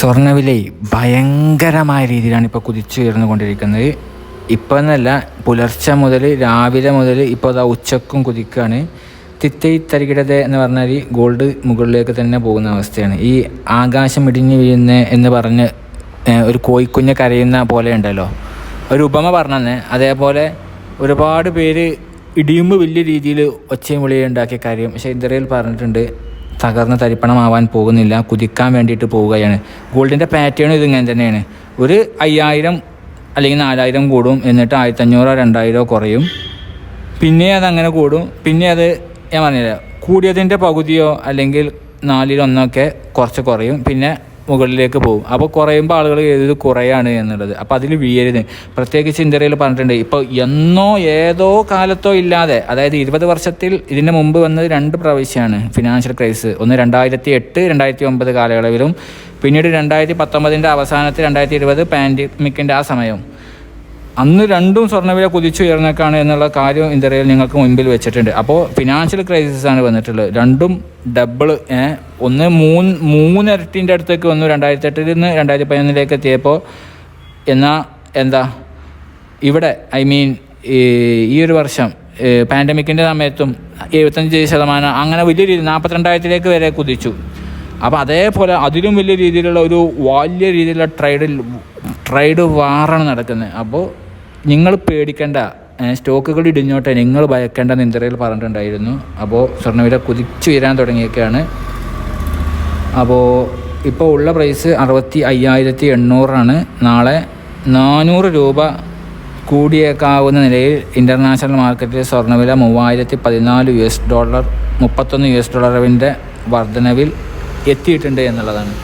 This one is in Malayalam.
സ്വർണവില ഭയങ്കരമായ രീതിയിലാണ് ഇപ്പോൾ കുതിച്ചുയർന്നുകൊണ്ടിരിക്കുന്നത് ഇപ്പോൾ എന്നല്ല പുലർച്ചെ മുതൽ രാവിലെ മുതൽ ഇപ്പോൾ അതാ ഉച്ചക്കും കുതിക്കുകയാണ് തിത്തൈ തരികിടത എന്ന് പറഞ്ഞാൽ ഗോൾഡ് മുകളിലേക്ക് തന്നെ പോകുന്ന അവസ്ഥയാണ്. ഈ ആകാശം ഇടിഞ്ഞു വീഴുന്ന എന്ന് പറഞ്ഞ് ഒരു കോയിക്കുഞ്ഞ് കരയുന്ന പോലെ ഉണ്ടല്ലോ. ഒരു ഉപമ പറഞ്ഞന്നെ. അതേപോലെ ഒരുപാട് പേര് ഇടിയുമ്പോൾ വലിയ രീതിയിൽ ഒച്ചയും വിളിയും ഉണ്ടാക്കിയ കാര്യം. പക്ഷേ ഇന്ദ്രയിൽ പറഞ്ഞിട്ടുണ്ട് തകർന്ന് തരിപ്പണമാവാൻ പോകുന്നില്ല. കുതിക്കാൻ വേണ്ടിയിട്ട് പോവുകയാണ്. ഗോൾഡിന്റെ പാറ്റേൺ ഇത് ഇങ്ങനെ തന്നെയാണ്. ഒരു അയ്യായിരം അല്ലെങ്കിൽ നാലായിരം കൂടും. എന്നിട്ട് ആയിരത്തഞ്ഞൂറോ രണ്ടായിരമോ കുറയും. പിന്നെ അത് അങ്ങനെ കൂടും. പിന്നെ അത് ഞാൻ പറഞ്ഞില്ല കൂടിയതിന്റെ പകുതിയോ അല്ലെങ്കിൽ നാലിലൊന്നൊക്കെ കുറച്ച് കുറയും. പിന്നെ മുകളിലേക്ക് പോകും. അപ്പോൾ കുറയുമ്പോൾ ആളുകൾ ഏതൊരു കുറയാണ് എന്നുള്ളത്. അപ്പോൾ അതിൽ വീഴരുത് പ്രത്യേകിച്ച് ഇന്ത്യയിൽ പറഞ്ഞിട്ടുണ്ട്. ഇപ്പോൾ എന്നോ ഏതോ കാലത്തോ ഇല്ലാതെ അതായത് ഇരുപത് വർഷത്തിൽ ഇതിന് മുമ്പ് വന്നത് രണ്ട് പ്രാവശ്യമാണ് ഫിനാൻഷ്യൽ ക്രൈസിസ് ഒന്ന് രണ്ടായിരത്തി എട്ട് രണ്ടായിരത്തി ഒമ്പത് കാലയളവിലും പിന്നീട് രണ്ടായിരത്തി പത്തൊമ്പതിന്റെ അവസാനത്തിൽ രണ്ടായിരത്തി ഇരുപത് പാൻഡമിക്കിന്റെ ആ സമയവും അന്ന് രണ്ടും സ്വർണവില കുതിച്ചുയർന്നേക്കാണ് എന്നുള്ള കാര്യം ഇന്ത്യയിൽ നിങ്ങൾക്ക് മുൻപിൽ വെച്ചിട്ടുണ്ട്. അപ്പോൾ ഫിനാൻഷ്യൽ ക്രൈസിസ് ആണ് വന്നിട്ടുള്ളത്. രണ്ടും ഡബിൾ ഒന്ന് മൂന്ന് മൂന്നിരട്ടിന്റെ അടുത്തേക്ക് വന്നു രണ്ടായിരത്തി എട്ടിൽ നിന്ന് രണ്ടായിരത്തി പതിനൊന്നിലേക്ക് എത്തിയപ്പോൾ എന്നാൽ എന്താ ഇവിടെ ഐ മീൻ ഈ ഒരു വർഷം പാൻഡമിക്കിന്റെ സമയത്തും എഴുപത്തഞ്ച് ശതമാനം അങ്ങനെ വലിയ രീതി നാൽപ്പത്തിരണ്ടായിരത്തിലേക്ക് വരെ കുതിച്ചു. അപ്പോൾ അതേപോലെ അതിലും വലിയ രീതിയിലുള്ള ഒരു വലിയ രീതിയിലുള്ള ട്രേഡിൽ ട്രേഡ് വാറാണ് നടക്കുന്നത്. അപ്പോൾ നിങ്ങൾ പേടിക്കേണ്ട. സ്റ്റോക്കുകൾ ഇടിഞ്ഞോട്ടെ നിങ്ങൾ ഭയക്കേണ്ട നിന്തരയിൽ പറഞ്ഞിട്ടുണ്ടായിരുന്നു. അപ്പോൾ സ്വർണവില കുതിച്ചു വരാൻ തുടങ്ങിയൊക്കെയാണ് അപ്പോൾ ഇപ്പോൾ ഉള്ള പ്രൈസ് അറുപത്തി അയ്യായിരത്തി എണ്ണൂറാണ് നാളെ നാനൂറ് രൂപ കൂടിയേക്കാവുന്ന നിലയിൽ ഇന്റർനാഷണൽ മാർക്കറ്റിൽ സ്വർണവില മൂവായിരത്തി പതിനാല് യു എസ് ഡോളർ മുപ്പത്തൊന്ന് യു എസ് ഡോളറിന്റെ വർധനവിൽ എത്തിയിട്ടുണ്ട് എന്നുള്ളതാണ്.